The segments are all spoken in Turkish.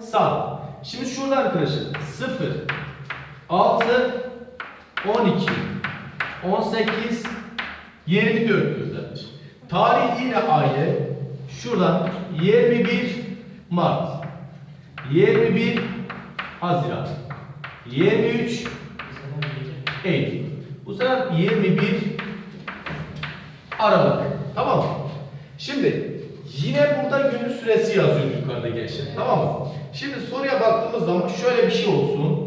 Sağ. Şimdi şurada arkadaşlar 0, 6, 12, 18, 24 diyoruz. Tarih yine aynı. Şuradan 21 Mart, 21 Haziran, 23 Eylül. Bu sefer 21 Aralık. Tamam mı? Şimdi yine burada günün süresi yazıyor yukarıda gençler. Tamam mı? Şimdi soruya baktığımız zaman şöyle bir şey olsun.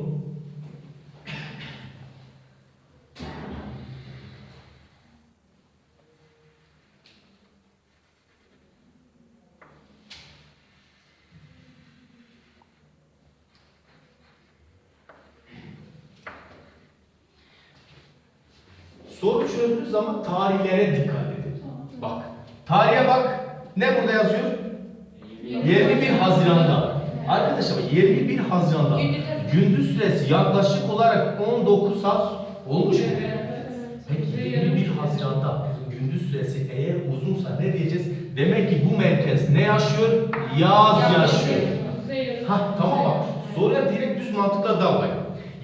Soru çözdüğü zaman tarihlere dikkat edin. Bak. Tarihe bak. Ne burada yazıyor? 21 Haziran'da. Arkadaşlar 21 Haziran'da gündüz süresi yaklaşık olarak 19 saat olmuş mu? Peki 21 Haziran'da gündüz süresi eğer uzunsa ne diyeceğiz? Demek ki bu merkez ne yaşıyor? Yaz yaşıyor. Ha tamam bak. Soruya direkt düz mantıkla dalmayın.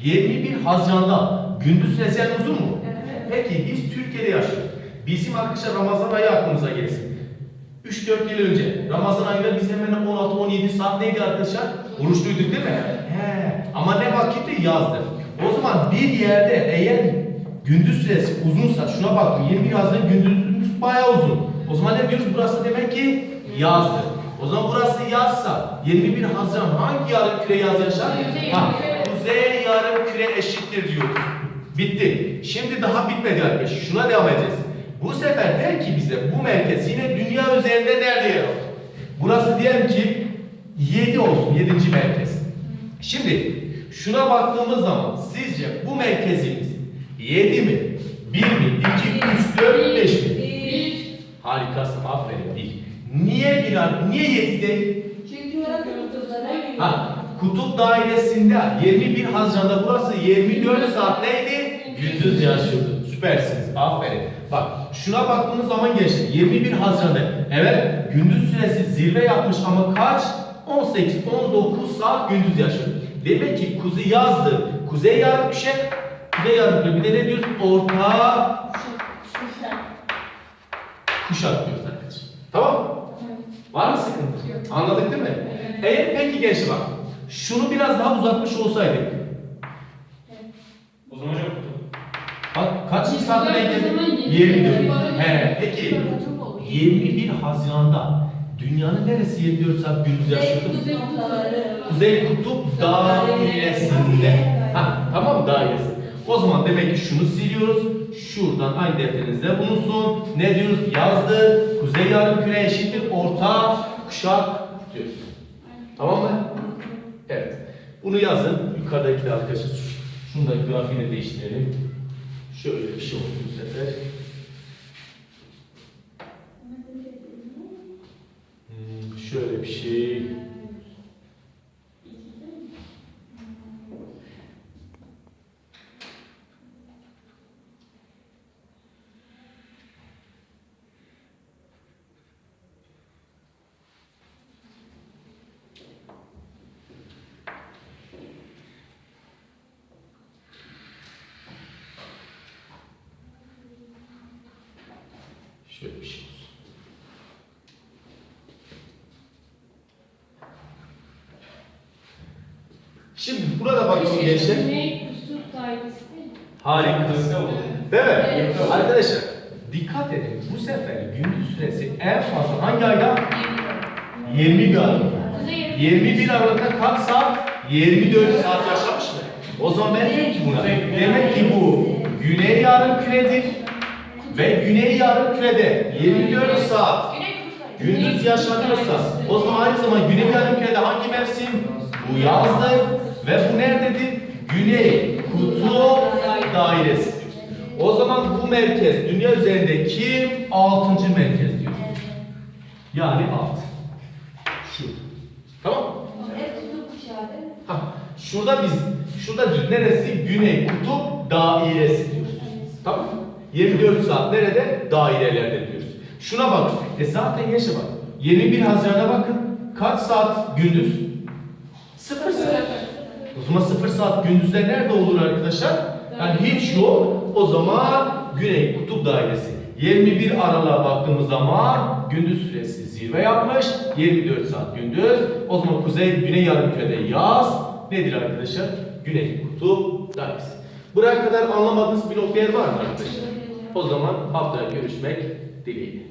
21 Haziran'da gündüz süresi yani uzun mu? Peki biz Türkiye'de yaşıyoruz. Bizim arkadaşlar Ramazan ayı aklımıza gelsin. 3-4 yıl önce Ramazan ayında biz hemen 16-17 saat neydi arkadaşlar? Oruçluyduk değil mi? He. Ama ne vakitti? Yazdı. O zaman bir yerde eğer gündüz süresi uzunsa şuna bakın 21 Haziran gündüzümüz bayağı uzun. O zaman ne diyoruz? Burası demek ki yazdır. O zaman burası yazsa 21 Haziran hangi yarım küre yaz yaşar? Ha, kuzey yarım küre eşittir diyoruz. Bitti. Şimdi daha bitmedi arkadaşlar. Şuna devam edeceğiz. Bu sefer der ki bize bu merkez yine dünya üzerinde nerede yer alır? Burası diyelim ki 7 olsun 7. merkez. Şimdi şuna baktığımız zaman sizce bu merkezimiz 7 mi? 1 mi? 2, 3, 4, 5 mi? Harikasın aferin değil. Niye bir ar- Niye 7 değil? Çünkü orası kutuplara giriyor. Ha, kutup dairesinde 21 Haziran'da burası 24 saat neydi? Gündüz yaşıyordu. Süpersiniz. Aferin. Bak şuna baktığımız zaman gençler 21 Haziran'da evet gündüz süresi zirve yapmış ama kaç? 18-19 saat gündüz yaşıyor. Demek ki kuzey yazdı. Kuzey yarım kuşak, kuzey yarım kuşak. Bir de ne diyoruz? Orta kuşak diyoruz arkadaşlar. Tamam? Var mı sıkıntı? Anladık değil mi? Eğer peki gençler bak. Şunu biraz daha uzatmış olsaydık. O zaman hocam Bak kaç saat denk geldi? yirmi 24. dört. He peki. 21 Haziran'da dünyanın neresi 24 saat gündüz yaşıyordu? Kuzey Kutup dairesinde. Ha, tamam dairesi. O zaman demek ki şunu siliyoruz. Şuradan aynı defterinizde bulunsun. Ne diyoruz? Yazdı. Kuzey yarımküre eşittir. Orta kuşak diyoruz. Tamam mı? Evet. Bunu yazın. Yukarıdaki arkadaşlar. Şunu da grafiğini değiştirelim. Şöyle bir şey olsun bu sefer. Hmm, şöyle bir şey. Şöyle bir şey olsun. Şimdi burada bakalım gençler. Ne değil mi? Harika. Kısa oldu. Değil mi? Evet. Arkadaşlar dikkat edin. Bu sefer gündüz süresi en fazla hangi ayda? 21 Aralık. Kuzey yarım- 21 Aralık'ta kaç saat? 24 saat yaşamış mı? O zaman ben diyorum ki buna. Demek ki bu güney yarım küredir. Ve güney yarım kürede 24 saat gündüz yaşanıyorsa o zaman aynı zaman güney yarım kürede hangi mevsim? Bu yazdır ve bu nerededir? Güney kutup dairesi. O zaman bu merkez dünya üzerinde kim? Altıncı merkez diyoruz. Yani alt. Şu. Tamam? Ha, şurada biz, şurada neresi? Güney kutup dairesi diyoruz. Tamam mı? 24 saat nerede? Dairelerde diyoruz. Şuna bak. E zaten yaşa bak. 21 Haziran'a bakın. Kaç saat gündüz? Sıfır saat. O zaman sıfır saat gündüzler nerede olur arkadaşlar? Yani hiç yok. O zaman Güney Kutup Dairesi. 21 Aralık'a baktığımız zaman gündüz süresi zirve yapmış. 24 saat gündüz. O zaman Kuzey Güney Yarımküre'de yaz nedir arkadaşlar? Güney Kutup Dairesi. Buraya kadar anlamadığınız bir nokta yer var mı arkadaşlar? O zaman haftaya görüşmek dileğiyle.